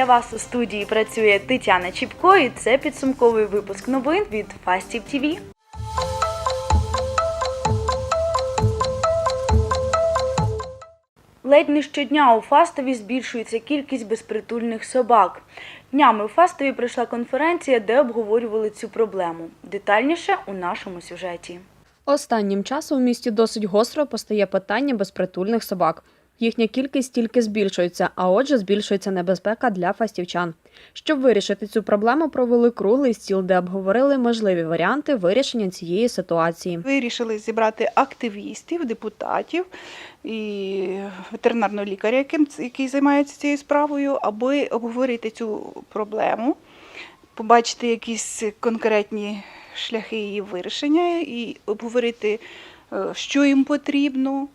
Для вас у студії працює Тетяна Чіпко і це підсумковий випуск новин від Фастів ТІВІ. Ледь не щодня у Фастові збільшується кількість безпритульних собак. Днями у Фастові пройшла конференція, де обговорювали цю проблему. Детальніше у нашому сюжеті. Останнім часом у місті досить гостро постає питання безпритульних собак. Їхня кількість тільки збільшується, а отже, збільшується небезпека для фастівчан. Щоб вирішити цю проблему, провели круглий стіл, де обговорили можливі варіанти вирішення цієї ситуації. Вирішили зібрати активістів, депутатів і ветеринарного лікаря, який займається цією справою, аби обговорити цю проблему, побачити якісь конкретні шляхи її вирішення і обговорити, е, що їм потрібно.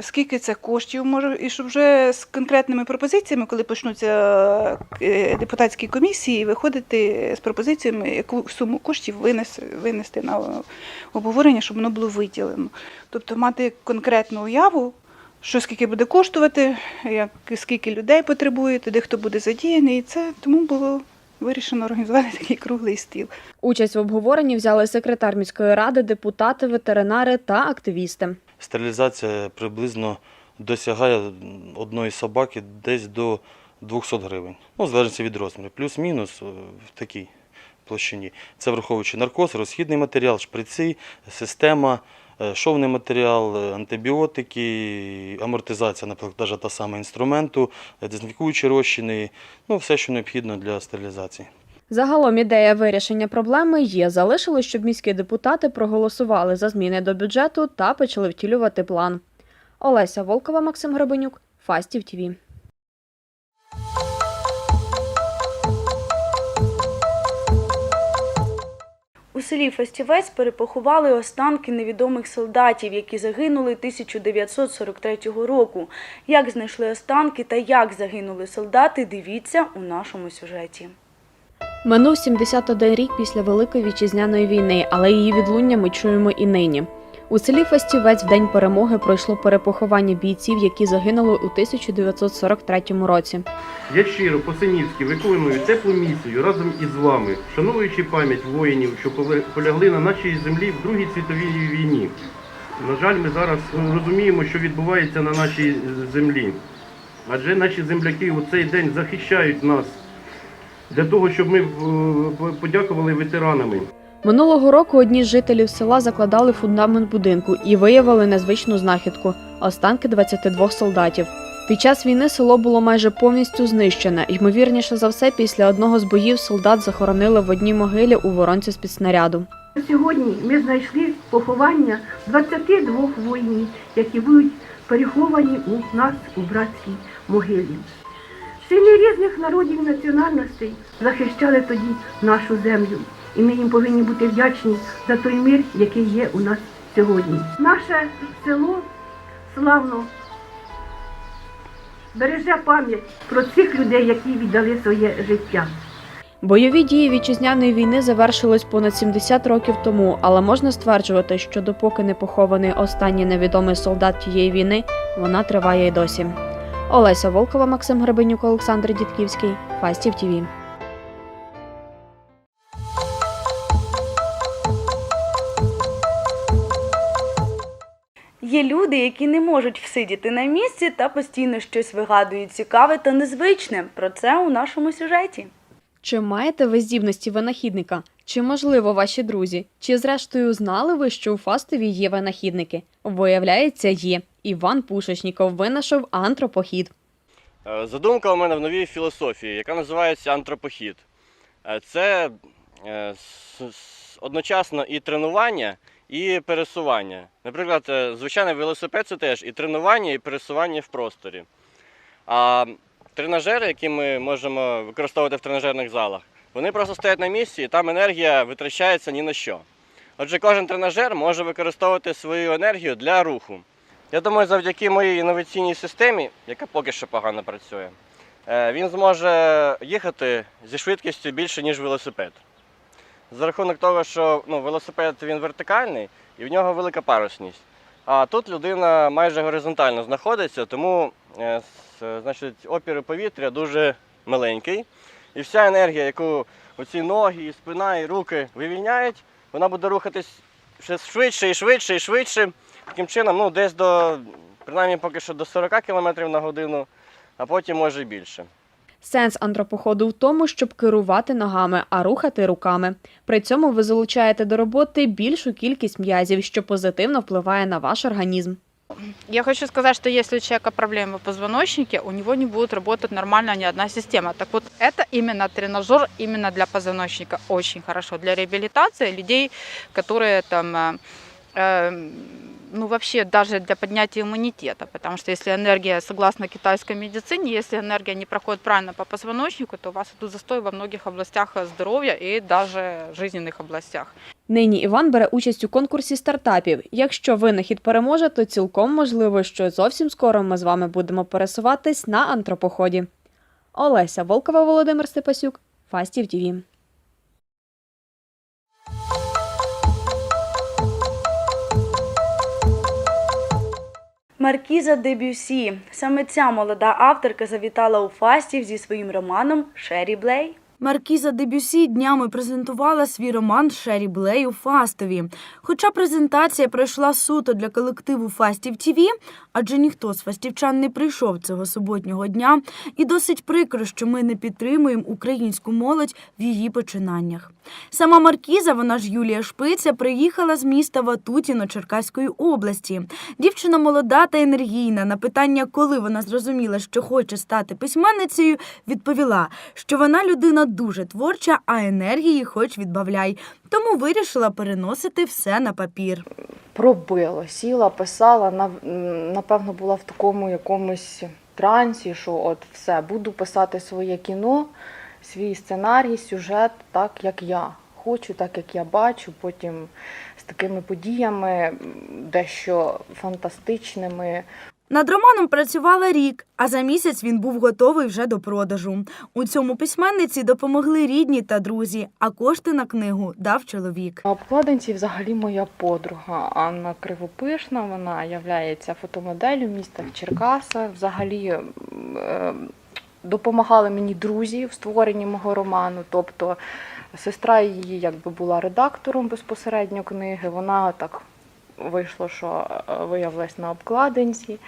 Скільки це коштів може, і щоб вже з конкретними пропозиціями, коли почнуться е, депутатські комісії, виходити з пропозиціями, яку суму коштів винес, винести на обговорення, щоб воно було виділено. Тобто мати конкретну уяву, що скільки буде коштувати, як, скільки людей потребує, де хто буде задіяний. І це тому було вирішено організувати такий круглий стіл. Участь в обговоренні взяли секретар міської ради, депутати, ветеринари та активісти. Стерилізація приблизно досягає одної собаки десь до 200 гривень. Ну, залежить від розміру. Плюс-мінус такий. в такій площині. Це враховуючи наркоз, розхідний матеріал, шприци, система, е, шовний матеріал, е, антибіотики, амортизація, наприклад, та сама інструменту, е, дезінфікуючі розчини, ну, все, що необхідно для стерилізації. Загалом ідея вирішення проблеми є. Залишилось, щоб міські депутати проголосували за зміни до бюджету та почали втілювати план. Олеся Волкова, Максим Гребенюк, Фастів ТІВІ. У селі Фастівець перепоховали останки невідомих солдатів, які загинули 1943 року. Як знайшли останки та як загинули солдати, дивіться у нашому сюжеті. Минув 71 рік після Великої вітчизняної війни, але її відлуння ми чуємо і нині. У селі Фастівець в день перемоги пройшло перепоховання бійців, які загинули у 1943 році. Я щиро по-синівськи виконую теплу місію разом із вами, шануючи пам'ять воїнів, що полягли на нашій землі в Другій світовій війні. На жаль, ми зараз розуміємо, що відбувається на нашій землі. Адже наші земляки у цей день захищають нас для того, щоб ми е, подякували ветеранами. Минулого року одні з жителів села закладали фундамент будинку і виявили незвичну знахідку останки 22 солдатів. Під час війни село було майже повністю знищене. Ймовірніше за все, після одного з боїв солдат захоронили в одній могилі у воронці з під снаряду. Сьогодні ми знайшли поховання 22 воїнів, які будуть переховані у нас у братській могилі. Сини різних народів і національностей захищали тоді нашу землю, і ми їм повинні бути вдячні за той мир, який є у нас сьогодні. Наше село славно береже пам'ять про цих людей, які віддали своє життя. Бойові дії вітчизняної війни завершились понад 70 років тому, але можна стверджувати, що допоки не похований останній невідомий солдат тієї війни, вона триває й досі. Олеся Волкова, Максим Гребенюк, Олександр Дідківський, Фастів ТІВІ. Є люди, які не можуть всидіти на місці та постійно щось вигадують цікаве та незвичне. Про це у нашому сюжеті. Чи маєте ви здібності винахідника? Чи можливо ваші друзі? Чи зрештою знали ви, що у Фастові є винахідники? Виявляється, є. Іван Пушечніков винайшов антропохід. Е, Задумка у мене в новій філософії, яка називається антропохід. Е, Це е, одночасно і тренування, і пересування. Наприклад, е, звичайний велосипед це теж і тренування, і пересування в просторі. А тренажери, які ми можемо використовувати в тренажерних залах, вони просто стоять на місці, і там енергія витрачається ні на що. Отже, кожен тренажер може використовувати свою енергію для руху. Я думаю, завдяки моїй інноваційній системі, яка поки що погано працює, е, він зможе їхати зі швидкістю більше, ніж велосипед. За рахунок того, що ну, велосипед він вертикальний і в нього велика парусність. А тут людина майже горизонтально знаходиться, тому е, с- значить, опір повітря дуже маленький, і вся енергія, яку оці ноги, і спина, і руки вивільняють, вона буде рухатись ще швидше і швидше і швидше. Таким чином, ну, десь до, принаймні поки що до 40 км на годину, а потім може більше. Сенс антропоходу в тому, щоб керувати ногами, а рухати руками. При цьому ви залучаєте до роботи більшу кількість м'язів, що позитивно впливає на ваш організм. Я хочу сказать, что если у человека проблемы в позвоночнике, у него не будет работать нормально ни одна система. Так вот, это именно тренажер именно для позвоночника. Очень хорошо для реабилитации людей, которые там, э, э, ну вообще даже для поднятия иммунитета. Потому что если энергия, согласно китайской медицине, если энергия не проходит правильно по позвоночнику, то у вас идут застой во многих областях здоровья и даже жизненных областях. Нині Іван бере участь у конкурсі стартапів. Якщо винахід переможе, то цілком можливо, що зовсім скоро ми з вами будемо пересуватись на антропоході. Олеся Волкова, Володимир Степасюк, Фастів ТІВІ. Маркіза Дебюсі. Саме ця молода авторка завітала у Фастів зі своїм романом Шері Блей. Маркіза Дебюсі днями презентувала свій роман Шері Блей у Фастові. Хоча презентація пройшла суто для колективу Фастів ТІВІ, адже ніхто з фастівчан не прийшов цього суботнього дня, і досить прикро, що ми не підтримуємо українську молодь в її починаннях. Сама Маркіза, вона ж Юлія Шпиця, приїхала з міста Ватутіно Черкаської області. Дівчина молода та енергійна. На питання, коли вона зрозуміла, що хоче стати письменницею, відповіла, що вона людина дуже творча, а енергії хоч відбавляй. Тому вирішила переносити все на папір. пробило, сіла, писала, напевно, була в такому якомусь трансі, що от все, буду писати своє кіно, свій сценарій, сюжет так, як я хочу, так як я бачу, потім з такими подіями, дещо фантастичними. Над романом працювала рік, а за місяць він був готовий вже до продажу. У цьому письменниці допомогли рідні та друзі, а кошти на книгу дав чоловік. Обкладинці взагалі моя подруга Анна Кривопишна. Вона є фотомоделлю міста Черкаса. Взагалі е, допомагали мені друзі в створенні мого роману. Тобто сестра її якби була редактором безпосередньо книги. Вона так вийшло, що виявилось на обкладинці.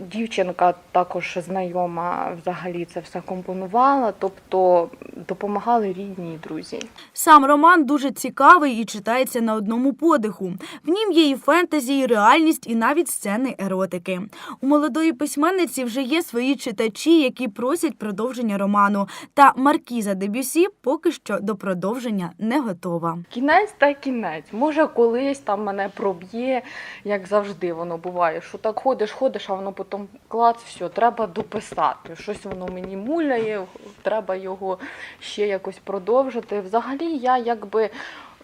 Дівчинка також знайома взагалі це все компонувала, тобто допомагали рідні і друзі. Сам роман дуже цікавий і читається на одному подиху. В нім є і фентезі, і реальність, і навіть сцени еротики. У молодої письменниці вже є свої читачі, які просять продовження роману. Та Маркіза Дебюсі поки що до продовження не готова. Кінець та кінець. Може, колись там мене проб'є, як завжди воно буває, що так ходиш, ходиш, а воно потім клац, все, треба дописати. Щось воно мені муляє, треба його ще якось продовжити. Взагалі, я якби.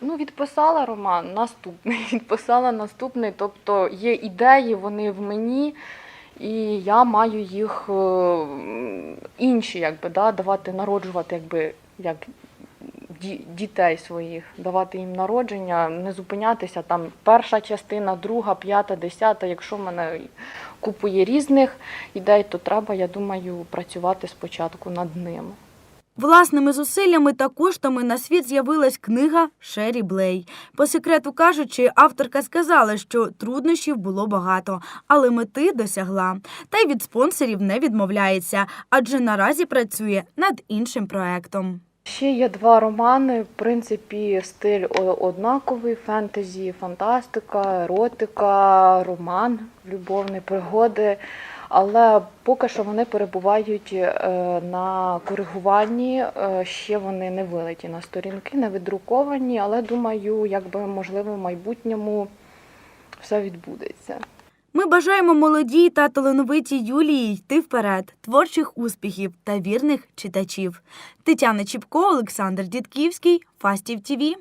Ну, відписала роман, наступний, відписала наступний. Тобто є ідеї, вони в мені, і я маю їх е, інші, якби, да, давати народжувати, якби як дітей своїх, давати їм народження, не зупинятися там перша частина, друга, п'ята, десята. Якщо в мене купує різних ідей, то треба, я думаю, працювати спочатку над ними. Власними зусиллями та коштами на світ з'явилась книга Шері Блей. По секрету кажучи, авторка сказала, що труднощів було багато, але мети досягла. Та й від спонсорів не відмовляється, адже наразі працює над іншим проектом. Ще є два романи. В принципі, стиль однаковий: фентезі, фантастика, еротика, роман, любовні пригоди. Але поки що вони перебувають е, на коригуванні. е, Ще вони не вилеті на сторінки, не віддруковані, але думаю, якби можливо в майбутньому все відбудеться. Ми бажаємо молодій та талановитій Юлії йти вперед, творчих успіхів та вірних читачів. Тетяна Чіпко, Олександр Дідківський, Фастів ТІВІ.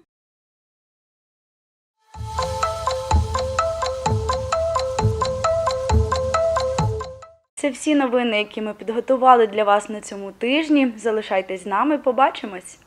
Це всі новини, які ми підготували для вас на цьому тижні. Залишайтесь з нами, побачимось.